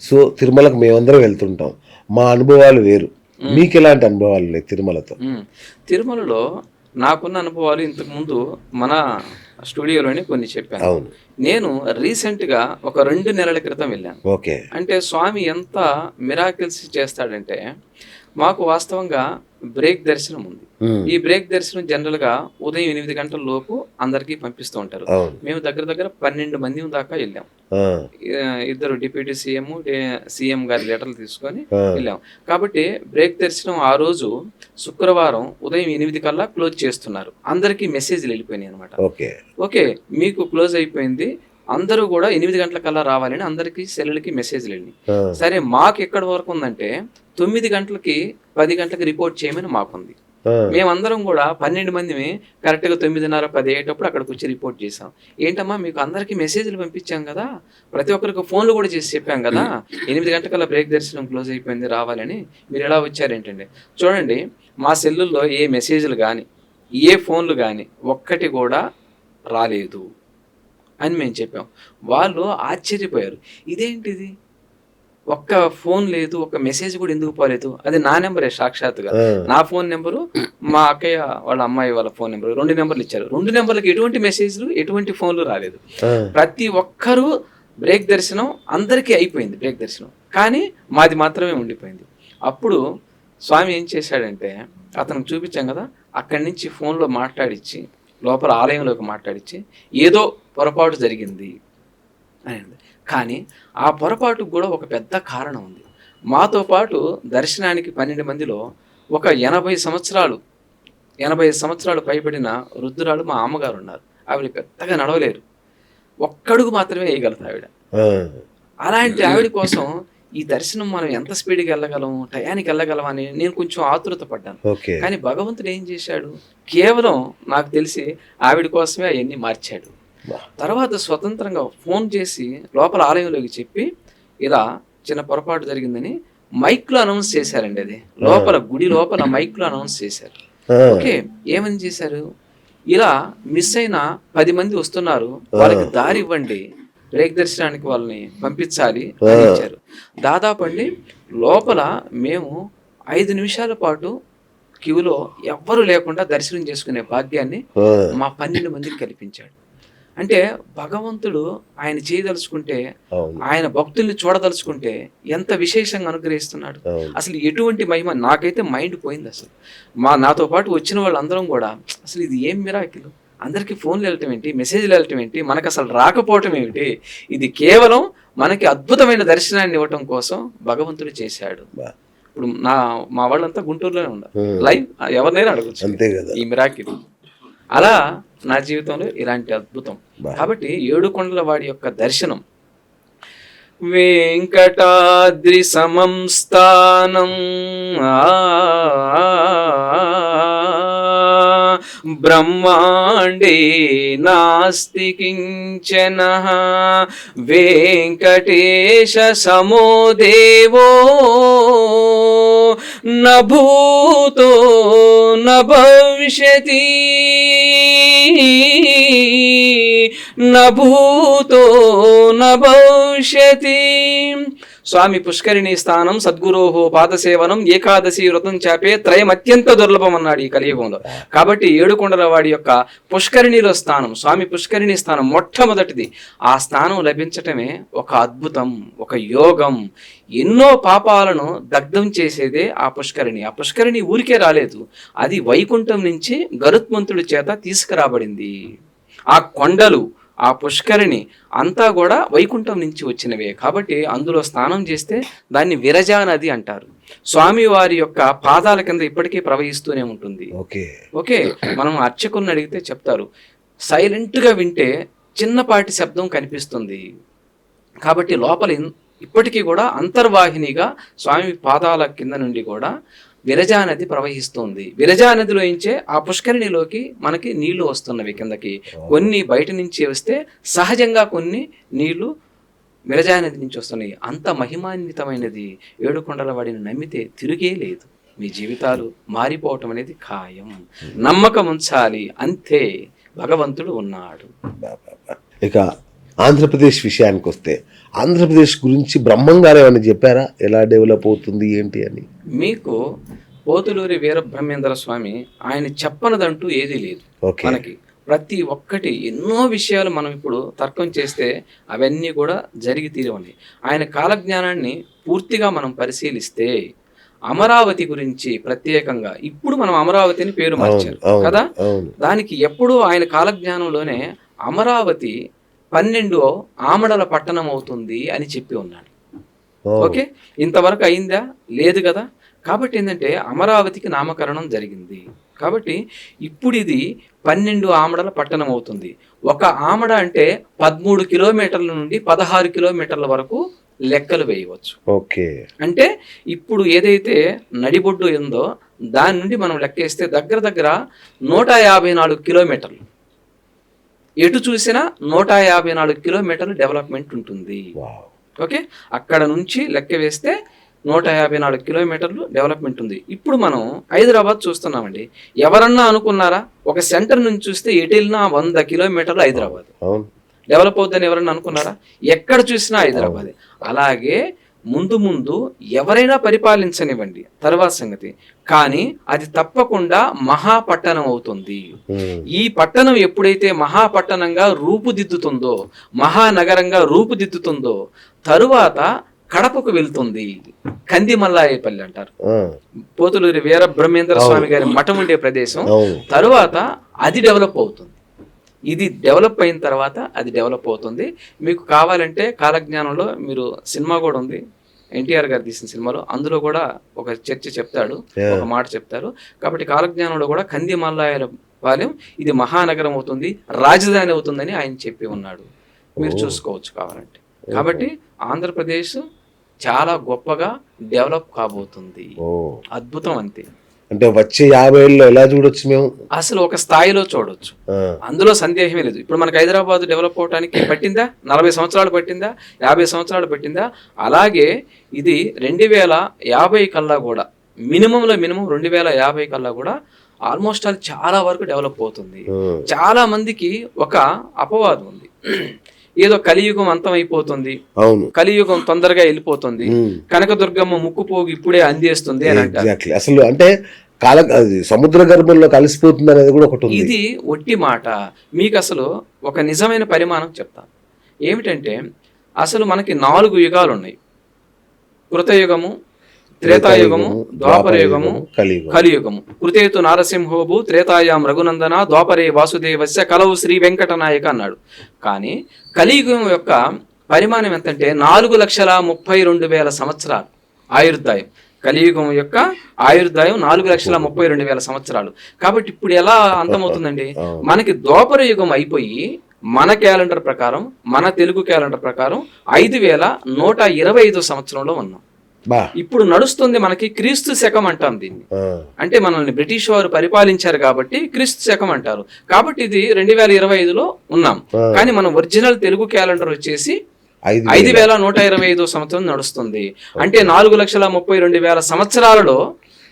So తిరుమలకు మేమందరం వెళ్తుంటాం. మా అనుభవాలు వేరు. మీకు ఎలాంటి అనుభవాలు ఉన్నాయి తిరుమలతో. తిరుమలలో నాకున్న అనుభవాలు ఇంతకు ముందు మన స్టూడియోలోనే కొన్ని చెప్పాను. అవును. నేను రీసెంట్గా ఒక రెండు నెలల క్రితం వెళ్ళాను. ఓకే. అంటే స్వామి ఎంత మిరాకిల్స్ చేస్తాడంటే మాకు వాస్తవంగా బ్రేక్ దర్శనం ఉంది. ఈ బ్రేక్ దర్శనం జనరల్గా ఉదయం ఎనిమిది గంటల లోపు అందరికీ పంపిస్తూ ఉంటారు. మేము దగ్గర దగ్గర పన్నెండు మంది దాకా వెళ్ళాం. ఇద్దరు డిప్యూటీ సీఎం సీఎం గారి లెటర్లు తీసుకొని వెళ్ళాం. కాబట్టి బ్రేక్ దర్శనం ఆ రోజు శుక్రవారం ఉదయం ఎనిమిది కల్లా క్లోజ్ చేస్తున్నారు. అందరికీ మెసేజ్లు వెళ్ళిపోయినాయి అనమాట ఓకే. మీకు క్లోజ్ అయిపోయింది. అందరూ కూడా ఎనిమిది గంటల కల్లా రావాలని అందరికీ సెల్లులకి మెసేజ్లు వెళ్ళినాయి. ఆ, సరే మాకు ఎక్కడి వరకు ఉందంటే తొమ్మిది గంటలకి పది గంటలకి రిపోర్ట్ చేయమని మాకుంది. మేమందరం కూడా పన్నెండు మందిమి కరెక్ట్గా తొమ్మిదిన్నర పది అయ్యేటప్పుడు అక్కడికి వచ్చి రిపోర్ట్ చేసాం ఏంటమ్మా మీకు అందరికీ మెసేజ్లు పంపించాం కదా? ప్రతి ఒక్కరికి ఫోన్లు కూడా చేసి చెప్పాం కదా? ఎనిమిది గంటకల్లా బ్రేక్ దర్శనం క్లోజ్ అయిపోయింది రావాలని. మీరు ఎలా వచ్చారేంటండి? చూడండి మా సెల్లుల్లో ఏ మెసేజ్లు కానీ ఏ ఫోన్లు కానీ ఒక్కటి కూడా రాలేదు అని మేము చెప్పాం. వాళ్ళు ఆశ్చర్యపోయారు. ఇదేంటిది? ఒక్క ఫోన్ లేదు ఒక్క మెసేజ్ కూడా ఎందుకు పోలేదు? అది నా నెంబరే సాక్షాత్తుగా. ఆ, నా ఫోన్ నెంబరు మా అక్కయ్య వాళ్ళ అమ్మాయి వాళ్ళ ఫోన్ నెంబరు రెండు నెంబర్లు ఇచ్చారు. రెండు నెంబర్లకు ఎటువంటి మెసేజ్లు ఎటువంటి ఫోన్లు రాలేదు. ప్రతి ఒక్కరూ బ్రేక్ దర్శనం అందరికీ అయిపోయింది బ్రేక్ దర్శనం. కానీ మాది మాత్రమే ఉండిపోయింది. అప్పుడు స్వామి ఏం చేశాడంటే అతనికి చూపించాం కదా అక్కడి నుంచి ఫోన్లో మాట్లాడిచ్చి లోపల ఆలయంలోకి మాట్లాడిచ్చి ఏదో పొరపాటు జరిగింది. అని అంది. కానీ ఆ పొరపాటుకు కూడా ఒక పెద్ద కారణం ఉంది. మాతో పాటు దర్శనానికి పన్నెండు మందిలో ఒక ఎనభై సంవత్సరాలు ఎనభై సంవత్సరాలు పైబడిన వృద్ధురాలు మా అమ్మగారు ఉన్నారు. ఆవిడ పెద్దగా నడవలేరు. ఒక్కడుగు మాత్రమే వేయగలుగుతారు ఆవిడ. అలాంటి ఆవిడ కోసం ఈ దర్శనం మనం ఎంత స్పీడ్గా వెళ్ళగలం టయానికి వెళ్ళగలం అని నేను కొంచెం ఆతురత పడ్డాను. కానీ భగవంతుడు ఏం చేశాడు? కేవలం నాకు తెలిసి ఆవిడ కోసమే అవన్నీ మార్చాడు. తర్వాత స్వతంత్రంగా ఫోన్ చేసి లోపల ఆలయంలోకి చెప్పి ఇలా చిన్న పొరపాటు జరిగిందని మైక్లో అనౌన్స్ చేశారండి అది. లోపల గుడి లోపల మైక్లో అనౌన్స్ చేశారు. ఓకే ఏమని చేశారు? ఇలా మిస్ అయిన పది మంది వస్తున్నారు వాళ్ళకి దారి ఇవ్వండి బ్రేక్ దర్శనానికి వాళ్ళని పంపించాలి అని ఇచ్చారు. దాదాపు అండి లోపల మేము ఐదు నిమిషాల పాటు క్యూలో ఎవ్వరు లేకుండా దర్శనం చేసుకునే భాగ్యాన్ని మా పన్నెండు మందికి కల్పించాడు. అంటే భగవంతుడు ఆయన చేయదలుచుకుంటే ఆయన భక్తుల్ని చూడదలుచుకుంటే ఎంత విశేషంగా అనుగ్రహిస్తున్నాడు. అసలు ఎటువంటి మహిమ? నాకైతే మైండ్ పోయింది అసలు. మా నాతో పాటు వచ్చిన వాళ్ళందరం కూడా అసలు ఇది ఏం మిరాకిల్ అందరికీ ఫోన్లు వెళ్ళటం ఏంటి? మెసేజ్లు వెళ్ళటం ఏంటి? మనకు అసలు రాకపోవటం ఏమిటి? ఇది కేవలం మనకి అద్భుతమైన దర్శనాన్ని ఇవ్వటం కోసం భగవంతుడు చేశాడు. ఇప్పుడు నా మా వాళ్ళంతా గుంటూరులోనే ఉన్నారు. లైవ్ ఎవరినైనా అడగచ్చు. అంతే కదా. ఈ మిరాకిల్ అలా నా జీవితంలో ఇలాంటి అద్భుతం. కాబట్టి ఏడు కొండల వాడి యొక్క దర్శనం. వెంకటాద్రి సమం స్థానం. ब्रह्माण्डे नास्ति किञ्चनः वेङ्कटेशसमो देवो न भूतो न भविष्यति न भूतो न भविष्यति స్వామి పుష్కరిణి స్థానం సద్గురోహో పాదసేవనం ఏకాదశి వ్రతం చేపే త్రయం అత్యంత దుర్లభం అన్నాడు ఈ కలియుగంలో. కాబట్టి ఏడుకొండల వాడి యొక్క పుష్కరిణిలో స్థానం స్వామి పుష్కరిణి స్థానం మొట్టమొదటిది. ఆ స్థానం లభించటమే ఒక అద్భుతం ఒక యోగం. ఎన్నో పాపాలను దగ్ధం చేసేదే ఆ పుష్కరిణి. ఆ పుష్కరిణి ఊరికే రాలేదు. అది వైకుంఠం నుంచి గరుత్మంతుడి చేత తీసుకురాబడింది. ఆ కొండలు ఆ పుష్కరిణి అంతా కూడా వైకుంఠం నుంచి వచ్చినవే. కాబట్టి అందులో స్నానం చేస్తే దాన్ని విరజా నది అంటారు. స్వామి వారి యొక్క పాదాల కింద ఇప్పటికీ ప్రవహిస్తూనే ఉంటుంది. ఓకే. ఓకే? మనం అర్చకుల్ని అడిగితే చెప్తారు. సైలెంట్గా వింటే చిన్నపాటి శబ్దం కనిపిస్తుంది. కాబట్టి లోపల ఇప్పటికీ కూడా అంతర్వాహినిగా స్వామి పాదాల కింద నుండి కూడా విరజా నది ప్రవహిస్తుంది. విరజా నదిలో ఇంచే ఆ పుష్కరిణిలోకి మనకి నీళ్ళు వస్తున్నవి కిందకి. కొన్ని బయట నుంచి వస్తే సహజంగా కొన్ని నీళ్ళు విరజా నది నుంచి వస్తున్నాయి. అంత మహిమాన్వితమైనది. ఏడుకొండల వాడిని నమ్మితే తిరిగే లేదు. మీ జీవితాలు మారిపోవటం అనేది ఖాయం. నమ్మకం ఉంచాలి అంతే. భగవంతుడు ఉన్నాడు. ఇక ఆంధ్రప్రదేశ్ విషయానికి వస్తే ఆంధ్రప్రదేశ్ గురించి బ్రహ్మంగారు ఏమైనా చెప్పారా? ఎలా డెవలప్ అవుతుంది ఏంటి అని? మీకు పోతులూరి వీరబ్రహ్మేంద్ర స్వామి ఆయన చెప్పనదంటూ ఏదీ లేదు మనకి. ప్రతి ఒక్కటి ఎన్నో విషయాలు మనం ఇప్పుడు తర్కం చేస్తే అవన్నీ కూడా జరిగి తీరవని. ఆయన కాలజ్ఞానాన్ని పూర్తిగా మనం పరిశీలిస్తే అమరావతి గురించి ప్రత్యేకంగా ఇప్పుడు మనం అమరావతిని పేరు మార్చారు కదా? దానికి ఎప్పుడూ ఆయన కాలజ్ఞానంలోనే అమరావతి పన్నెండు ఆమడల పట్టణం అవుతుంది అని చెప్పి ఉన్నాడు. ఓకే? ఇంతవరకు అయిందా? లేదు కదా? కాబట్టి ఏంటంటే అమరావతికి నామకరణం జరిగింది. కాబట్టి ఇప్పుడు ఇది పన్నెండు ఆమడల పట్టణం అవుతుంది. ఒక ఆమడ అంటే పదమూడు కిలోమీటర్ల నుండి పదహారు కిలోమీటర్ల వరకు లెక్కలు వేయవచ్చు. ఓకే. అంటే ఇప్పుడు ఏదైతే నడిబొడ్డు ఉందో దాని నుండి మనం లెక్కేస్తే దగ్గర దగ్గర నూట యాభై నాలుగు కిలోమీటర్లు. ఎటు చూసినా నూట యాభై నాలుగు కిలోమీటర్లు డెవలప్మెంట్ ఉంటుంది. ఓకే? అక్కడ నుంచి లెక్క వేస్తే నూట యాభై నాలుగు కిలోమీటర్లు డెవలప్మెంట్ ఉంది. ఇప్పుడు మనం హైదరాబాద్ చూస్తున్నామండి. ఎవరన్నా అనుకున్నారా? ఒక సెంటర్ నుంచి చూస్తే ఎటు వెళ్ళినా వంద కిలోమీటర్లు హైదరాబాద్. డెవలప్ అవుద్దని ఎవరన్నా అనుకున్నారా? ఎక్కడ చూసినా హైదరాబాద్. అలాగే ముందు ముందు ఎవరైనా పరిపాలించనివ్వండి. తర్వాత సంగతి. కానీ అది తప్పకుండా మహాపట్టణం అవుతుంది. ఈ పట్టణం ఎప్పుడైతే మహాపట్టణంగా రూపుదిద్దుతుందో మహానగరంగా రూపుదిద్దుతుందో తరువాత కడపకు వెళ్తుంది. కంది మల్లాయపల్లి అంటారు పోతులూరి వీర బ్రహ్మేంద్ర స్వామి గారి మఠం ఉండే ప్రదేశం. తరువాత అది డెవలప్ అవుతుంది. ఇది డెవలప్ అయిన తర్వాత అది డెవలప్ అవుతుంది. మీకు కావాలంటే కాలజ్ఞానంలో మీరు సినిమా కూడా ఉంది. ఎన్టీఆర్ గారు తీసిన సినిమాలో అందులో కూడా ఒక చర్చ చెప్తాడు. ఒక మాట చెప్తారు. కాబట్టి కాలజ్ఞానంలో కూడా కంది మల్లాయల పాలెం ఇది మహానగరం అవుతుంది రాజధాని అవుతుందని ఆయన చెప్పి ఉన్నాడు. మీరు చూసుకోవచ్చు కావాలంటే. కాబట్టి ఆంధ్రప్రదేశ్ చాలా గొప్పగా డెవలప్ కాబోతుంది. ఓ అద్భుతం అంతే. అంటే వచ్చే యాభై ఏళ్ళలో ఎలా చూడొచ్చు మేము? అసలు ఒక స్థాయిలో చూడొచ్చు. అందులో సందేహమే లేదు. ఇప్పుడు మనకు హైదరాబాద్ డెవలప్ అవడానికి పట్టిందా? నలభై సంవత్సరాలు పట్టిందా? యాభై సంవత్సరాలు పట్టిందా? అలాగే ఇది రెండు వేల యాభై కల్లా కూడా మినిమంలో మినిమం రెండు వేల యాభై కల్లా కూడా ఆల్మోస్ట్ అది చాలా వరకు డెవలప్ అవుతుంది. చాలా మందికి ఒక అపవాదం ఉంది. ఏదో కలియుగం అంతం అయిపోతుంది అవును. కలియుగం తొందరగా వెళ్ళిపోతుంది. కనకదుర్గమ్మ ముక్కు పోగు ఇప్పుడే అందేస్తుంది అని అంటారు. అసలు అంటే కాల సముద్ర గర్భంలో కలిసిపోతుంది అనేది కూడా ఒకటి ఇది ఒట్టి మాట. మీకు అసలు ఒక నిజమైన పరిమాణం చెప్తాను ఏమిటంటే అసలు మనకి నాలుగు యుగాలు ఉన్నాయి కృతయుగము త్రేతాయుగము ద్వాపరయుగము కలియుగం కలియుగము. కృతేతు నారసింహోభు త్రేతాయాం రఘునందన ద్వాపరే వాసుదేవస్య కలవు శ్రీ వెంకటనాయక అన్నాడు. కానీ కలియుగం యొక్క పరిమాణం ఎంతంటే నాలుగు లక్షల ముప్పై రెండు వేల సంవత్సరాలు ఆయుర్దాయం. కలియుగం యొక్క ఆయుర్దాయం నాలుగు లక్షల ముప్పై రెండు వేల సంవత్సరాలు. కాబట్టి ఇప్పుడు ఎలా అంతమవుతుందండి. మనకి ద్వాపర యుగం అయిపోయి మన క్యాలెండర్ ప్రకారం మన తెలుగు క్యాలెండర్ ప్రకారం ఐదు వేల నూట ఇరవై ఐదు సంవత్సరంలో ఉన్నాం. ఇప్పుడు నడుస్తుంది మనకి క్రీస్తు శకం అంటాం దీన్ని. అంటే మనల్ని బ్రిటిష్ వారు పరిపాలించారు కాబట్టి క్రీస్తు శకం అంటారు. కాబట్టి ఇది రెండు వేల ఇరవై ఐదులో ఉన్నాం. కానీ మన ఒరిజినల్ తెలుగు క్యాలెండర్ వచ్చేసి ఐదు వేల. నూట ఇరవై ఐదు సంవత్సరం నడుస్తుంది. అంటే నాలుగు లక్షల ముప్పై రెండు వేల సంవత్సరాలలో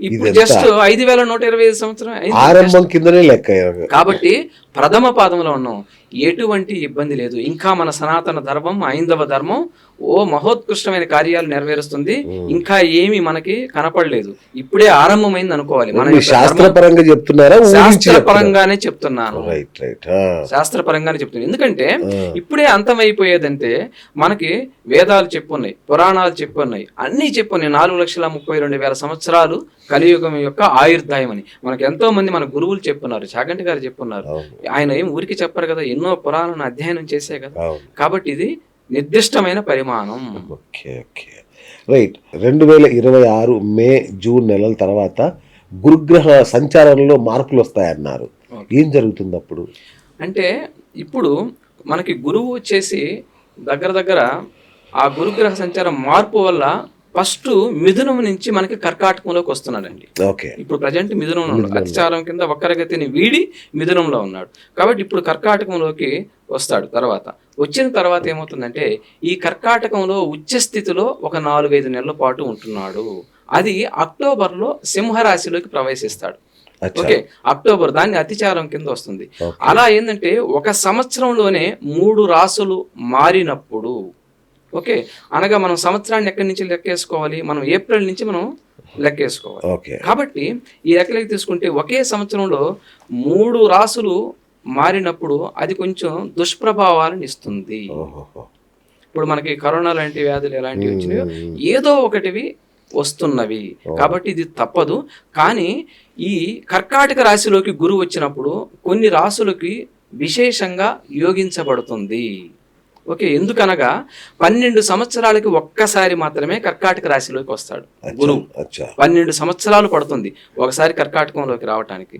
ఇప్పుడు? జస్ట్ ఐదు వేల నూట ఇరవై ఐదు సంవత్సరం అయింది. ఆరంభం కిందనే లెక్క కాబట్టి ప్రథమ పాదంలో ఉన్నాం. ఎటువంటి ఇబ్బంది లేదు. ఇంకా మన సనాతన ధర్మం ఐందవ ధర్మం ఓ మహోత్కృష్టమైన కార్యాలు నెరవేరుస్తుంది. ఇంకా ఏమీ మనకి కనపడలేదు. ఇప్పుడే ఆరంభమైంది అనుకోవాలి. మన శాస్త్రపరంగా చెప్తున్నారా? శాస్త్రపరంగానే చెప్తున్నాను. శాస్త్రపరంగానే చెప్తున్నాను. ఎందుకంటే ఇప్పుడే అంతమైపోయేదంటే మనకి వేదాలు చెప్పున్నాయి పురాణాలు చెప్పున్నాయి అన్నీ చెప్పున్నాయి. నాలుగు లక్షల ముప్పై రెండు వేల సంవత్సరాలు కలియుగం యొక్క ఆయుర్దాయం అని. మనకి ఎంతో మంది మన గురువులు చెప్పున్నారు చాగంటి గారు చెప్పున్నారు. ఆయన ఏం ఊరికి చెప్పరు కదా ఎన్నో పురాణాలను అధ్యయనం చేసే కదా. కాబట్టి ఇది నిర్దిష్టమైన పరిమాణం. Okay okay. రైట్. రెండు వేల ఇరవై ఆరు మే జూన్ నెలల తర్వాత గురుగ్రహ సంచారంలో మార్పులు వస్తాయన్నారు. ఏం జరుగుతుంది అప్పుడు? అంటే ఇప్పుడు మనకి గురువు వచ్చేసి దగ్గర దగ్గర ఆ గురుగ్రహ సంచారం మార్పు వల్ల ఫస్ట్ మిథునం నుంచి మనకి కర్కాటకంలోకి వస్తున్నాడండి. ఓకే. ఇప్పుడు ప్రజెంట్ మిథునంలో ఉన్నాడు. అతిచారం కింద వక్రగతిని వీడి మిథునంలో ఉన్నాడు. కాబట్టి ఇప్పుడు కర్కాటకంలోకి వస్తాడు తర్వాత. వచ్చిన తర్వాత ఏమవుతుందంటే ఈ కర్కాటకంలో ఉచ్చ స్థితిలో ఒక నాలుగైదు నెలల పాటు ఉంటున్నాడు. అది అక్టోబర్లో సింహరాశిలోకి ప్రవేశిస్తాడు. ఓకే. అక్టోబర్ దాన్ని అతిచారం కింద వస్తుంది. అలా ఏంటంటే ఒక సంవత్సరంలోనే మూడు రాసులు మారినప్పుడు ఓకే. అనగా మనం సంవత్సరాన్ని ఎక్కడి నుంచి లెక్కేసుకోవాలి? మనం ఏప్రిల్ నుంచి మనం లెక్కేసుకోవాలి. ఓకే. కాబట్టి ఈ లెక్కలకి తీసుకుంటే ఒకే సంవత్సరంలో మూడు రాసులు మారినప్పుడు అది కొంచెం దుష్ప్రభావాలను ఇస్తుంది. ఇప్పుడు మనకి కరోనా లాంటి వ్యాధులు ఎలాంటివి వచ్చినాయో ఏదో ఒకటివి వస్తున్నవి. కాబట్టి ఇది తప్పదు. కానీ ఈ కర్కాటక రాశిలోకి గురువు వచ్చినప్పుడు కొన్ని రాసులకి విశేషంగా యోగించబడుతుంది. ఓకే ఎందుకనగా పన్నెండు సంవత్సరాలకి ఒక్కసారి మాత్రమే కర్కాటక రాశిలోకి వస్తాడు. గురువు పన్నెండు సంవత్సరాలు పడుతుంది ఒకసారి కర్కాటకంలోకి రావటానికి.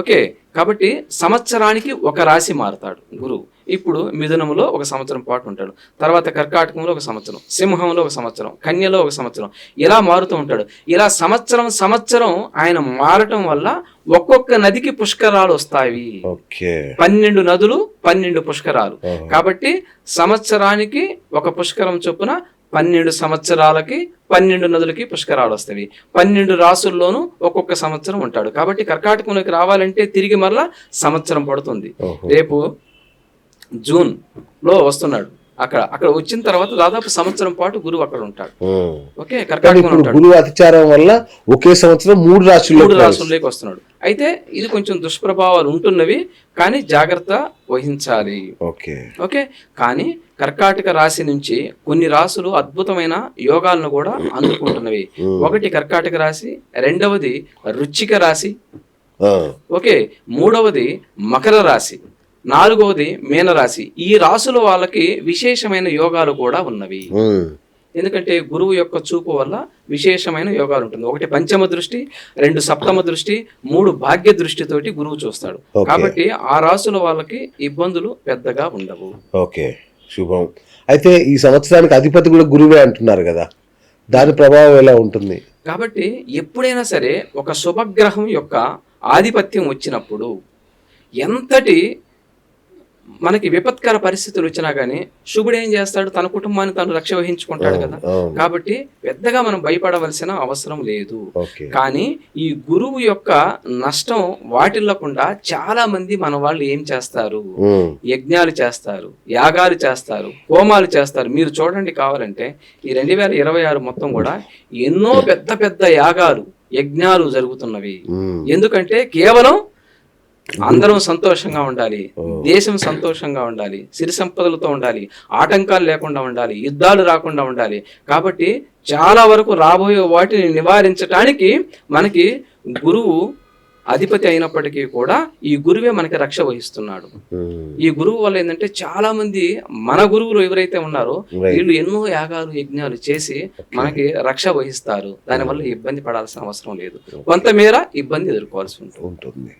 ఓకే కాబట్టి సంవత్సరానికి ఒక రాశి మారుతాడు గురువు ఇప్పుడు మిథునములో ఒక సంవత్సరం పాటు ఉంటాడు. తర్వాత కర్కాటకంలో ఒక సంవత్సరం సింహంలో ఒక సంవత్సరం కన్యలో ఒక సంవత్సరం. ఇలా మారుతూ ఉంటాడు. ఇలా సంవత్సరం సంవత్సరం ఆయన మారటం వల్ల ఒక్కొక్క నదికి పుష్కరాలు వస్తాయి. పన్నెండు నదులు పన్నెండు పుష్కరాలు. కాబట్టి సంవత్సరానికి ఒక పుష్కరం చొప్పున పన్నెండు సంవత్సరాలకి పన్నెండు నదులకి పుష్కరాలు వస్తాయి. పన్నెండు రాసుల్లోనూ ఒక్కొక్క సంవత్సరం ఉంటాడు. కాబట్టి కర్కాటకంలోకి రావాలంటే తిరిగి మరలా సంవత్సరం పడుతుంది. రేపు జూన్లో వస్తున్నాడు. అక్కడ అక్కడ వచ్చిన తర్వాత దాదాపు సంవత్సరం పాటు గురువు అక్కడ ఉంటాడు. ఓకే గురువు అతిచారం వల్ల ఒకే సంవత్సరం మూడు రాశుల్లో మూడు రాసుల్లోకి వస్తున్నాడు. అయితే ఇది కొంచెం దుష్ప్రభావాలు ఉంటున్నవి కానీ జాగ్రత్త వహించాలి. ఓకే. ఓకే కానీ కర్కాటక రాశి నుంచి కొన్ని రాసులు అద్భుతమైన యోగాలను కూడా అందుకుంటున్నవి. ఒకటి కర్కాటక రాశి రెండవది రుచిక రాశి. ఓకే మూడవది మకర రాశి. నాలుగవది మీనరాశి. ఈ రాసుల వాళ్ళకి విశేషమైన యోగాలు కూడా ఉన్నవి. ఎందుకంటే గురువు యొక్క చూపు వల్ల విశేషమైన యోగాలు ఉంటుంది. ఒకటి పంచమ దృష్టి రెండు సప్తమ దృష్టి మూడు భాగ్య దృష్టితోటి గురువు చూస్తాడు. కాబట్టి ఆ రాసుల వాళ్ళకి ఇబ్బందులు పెద్దగా ఉండవు. ఓకే. శుభం. అయితే ఈ సంవత్సరానికి అధిపతి కూడా గురువే అంటున్నారు కదా. దాని ప్రభావం ఎలా ఉంటుంది? కాబట్టి ఎప్పుడైనా సరే ఒక శుభగ్రహం యొక్క ఆధిపత్యం వచ్చినప్పుడు ఎంతటి మనకి విపత్కర పరిస్థితులు వచ్చినా గానీ శుభుడు ఏం చేస్తాడు? తన కుటుంబాన్ని తను రక్ష వహించుకుంటాడు కదా. కాబట్టి పెద్దగా మనం భయపడవలసిన అవసరం లేదు. కానీ ఈ గురువు యొక్క నష్టం వాటిల్లకుండా చాలా మంది మన వాళ్ళు ఏం చేస్తారు. యజ్ఞాలు చేస్తారు యాగాలు చేస్తారు హోమాలు చేస్తారు. మీరు చూడండి కావాలంటే ఈ రెండు వేల ఇరవై ఆరు మొత్తం కూడా ఎన్నో పెద్ద పెద్ద యాగాలు యజ్ఞాలు జరుగుతున్నవి. ఎందుకంటే కేవలం అందరం సంతోషంగా ఉండాలి. దేశం సంతోషంగా ఉండాలి. సిరి సంపదలతో ఉండాలి. ఆటంకాలు లేకుండా ఉండాలి. యుద్ధాలు రాకుండా ఉండాలి. కాబట్టి చాలా వరకు రాబోయే వాటిని నివారించటానికి మనకి గురువు అధిపతి అయినప్పటికీ కూడా ఈ గురువే మనకి రక్ష వహిస్తున్నాడు. ఉమ్. ఈ గురువు వల్ల ఏంటంటే చాలా మంది మన గురువులు ఎవరైతే ఉన్నారో. వీళ్ళు ఎన్నో యాగాలు యజ్ఞాలు చేసి మనకి రక్ష వహిస్తారు. దానివల్ల ఇబ్బంది పడాల్సిన అవసరం లేదు. కొంతమేర ఇబ్బంది ఎదుర్కోవాల్సి ఉంటుంది.